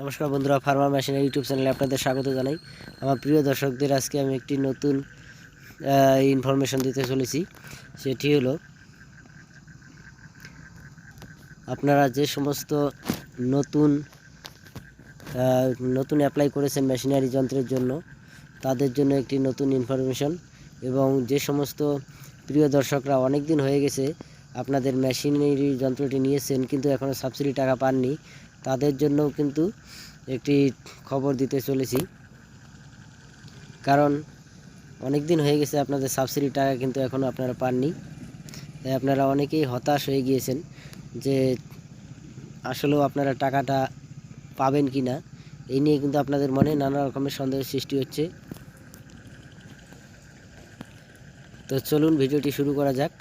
নমস্কার বন্ধুরা, ফার্মার মেশিনের ইউটিউব চ্যানেলে আপনাদের স্বাগত জানাই। আমার প্রিয় দর্শকদের, আজকে আমি একটি নতুন ইনফরমেশন দিতে চলেছি। সেটি হলো, আপনারা যে সমস্ত নতুন নতুন অ্যাপ্লাই করেছেন মেশিনারি যন্ত্রের জন্য, তাদের জন্য একটি নতুন ইনফরমেশন এবং যে সমস্ত প্রিয় দর্শকরা অনেক দিন হয়ে গেছে আপনাদের মেশিনারি যন্ত্রটি নিয়েছেন, কিন্তু এখনও সাবসিডি টাকা পাননি। তাদের জন্যও কিন্তু একটি খবর দিতে চলেছি। কারণ অনেক দিন হয়ে গেছে আপনাদের সাবসিডি টাকা কিন্তু এখনও আপনারা পাননি। তাই আপনারা অনেকেই হতাশ হয়ে গিয়েছেন যে আসলেও আপনারা টাকাটা পাবেন কি না এই নিয়ে কিন্তু আপনাদের মনে নানা রকমের সন্দেহের সৃষ্টি হচ্ছে। তো চলুন ভিডিওটি শুরু করা যাক।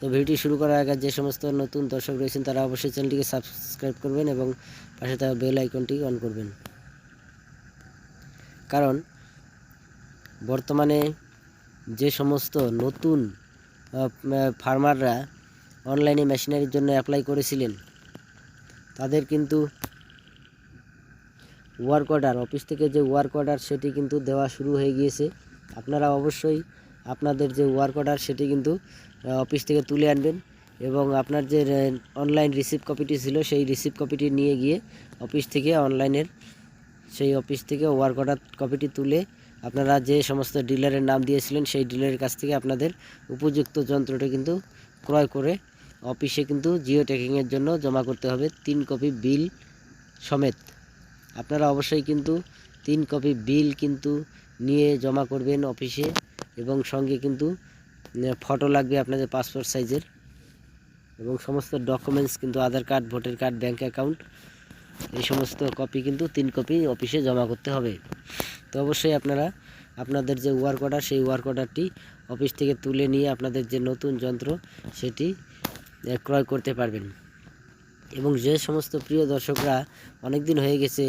তো ভিডিওটি শুরু করার আগে যে সমস্ত নতুন দর্শক রয়েছেন, তারা অবশ্যই চ্যানেলটিকে সাবস্ক্রাইব করবেন এবং পাশে থাকা বেল আইকনটি অন করবেন। কারণ বর্তমানে যে সমস্ত নতুন ফার্মাররা অনলাইনে মেশিনারির জন্য অ্যাপ্লাই করেছিলেন, তাদের কিন্তু ওয়ার্ক অর্ডার অফিস থেকে যে ওয়ার্ক অর্ডার সেটি কিন্তু দেওয়া শুরু হয়ে গিয়েছে। আপনারা অবশ্যই আপনাদের যে ওয়ার্ক অর্ডার সেটি কিন্তু অফিস থেকে তুলে আনবেন এবং আপনার যে অনলাইন রিসিভ কপিটি ছিল সেই রিসিভ কপিটি নিয়ে গিয়ে অফিস থেকে অনলাইনের সেই অফিস থেকে ওয়ার্ক অর্ডার কপিটি তুলে আপনারা যে সমস্ত ডিলারের নাম দিয়েছিলেন সেই ডিলারের কাছ থেকে আপনাদের উপযুক্ত যন্ত্রটি কিন্তু ক্রয় করে অফিসে কিন্তু জিও ট্যাকিংয়ের জন্য জমা করতে হবে তিন কপি বিল সমেত। আপনারা অবশ্যই কিন্তু তিন কপি বিল কিন্তু নিয়ে জমা করবেন অফিসে। এবং সঙ্গে কিন্তু ফটো লাগবে আপনাদের পাসপোর্ট সাইজের এবং সমস্ত ডকুমেন্টস কিন্তু Aadhaar card voter card bank account এই সমস্ত কপি কিন্তু তিন কপি অফিসে জমা করতে হবে। তো অবশ্যই আপনারা, আপনাদের যে ওয়ার্ক অর্ডার সেই ওয়ার্ক অর্ডারটি অফিস থেকে তুলে নিয়ে আপনাদের যে নতুন যন্ত্র, সেটি ক্রয় করতে পারবেন। এবং যে সমস্ত প্রিয় দর্শকরা অনেক দিন হয়ে গেছে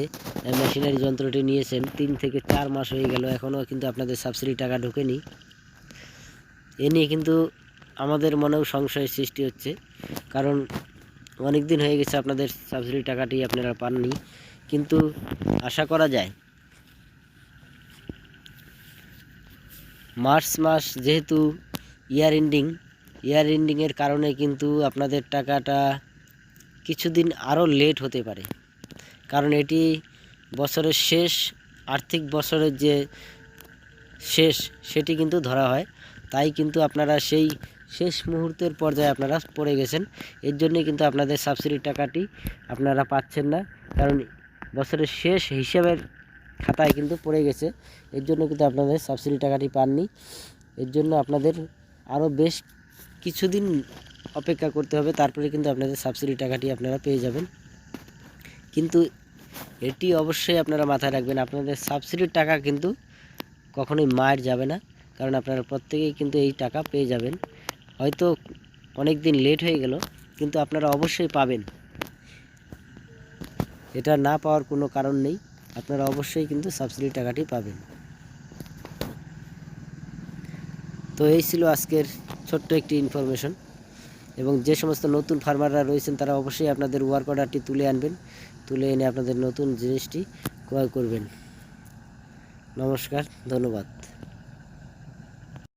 মেশিনারি যন্ত্রটি নিয়েছেন, তিন থেকে চার মাস হয়ে গেল, এখনও কিন্তু আপনাদের সাবসিডি টাকা ঢোকেনি। এ নিয়ে কিন্তু আমাদের মনেও সংশয়ের সৃষ্টি হচ্ছে, কারণ অনেক দিন হয়ে গেছে আপনাদের সাবসিডি টাকাটি আপনারা পাননি, কিন্তু আশা করা যায়, মার্চ মাস যেহেতু ইয়ার এন্ডিং ইয়ার এন্ডিংয়ের কারণে কিন্তু আপনাদের টাকাটা কিছুদিন আরও লেট হতে পারে। কারণ এটি বছরের শেষ, আর্থিক বছরের যে শেষ, সেটি কিন্তু ধরা হয়। তাই কিন্তু আপনারা সেই শেষ মুহূর্তের পর্যায়ে আপনারা পড়ে গেছেন। এর জন্যে কিন্তু আপনাদের সাবসিডির টাকাটি আপনারা পাচ্ছেন না। কারণ বছরের শেষ হিসাবের খাতায় কিন্তু পড়ে গেছে। এর জন্য কিন্তু আপনাদের সাবসিডি টাকাটি পাননি। এর জন্য আপনাদের আরও বেশ কিছুদিন অপেক্ষা করতে হবে, তারপরে কিন্তু আপনাদের সাবসিডি টাকাটি আপনারা পেয়ে যাবেন। কিন্তু এটি অবশ্যই আপনারা মাথায় রাখবেন, আপনাদের সাবসিডির টাকা কিন্তু কখনোই মার যাবে না, কারণ আপনারা প্রত্যেকেই কিন্তু এই টাকা পেয়ে যাবেন। হয়তো অনেক দিন লেট হয়ে গেল, কিন্তু আপনারা অবশ্যই পাবেন। এটা না পাওয়ার কোনো কারণ নেই, আপনারা অবশ্যই কিন্তু সাবসিডি টাকাটি পাবেন। তো এই ছিল আজকের ছোট্ট একটি ইনফরমেশন এবং যে সমস্ত নতুন ফার্মাররা রয়েছেন, তারা অবশ্যই আপনাদের ওয়ার্ক অর্ডারটি তুলে আনবেন। তুলে এনে আপনাদের নতুন জিনিসটি ক্রয় করবেন। নমস্কার, ধন্যবাদ।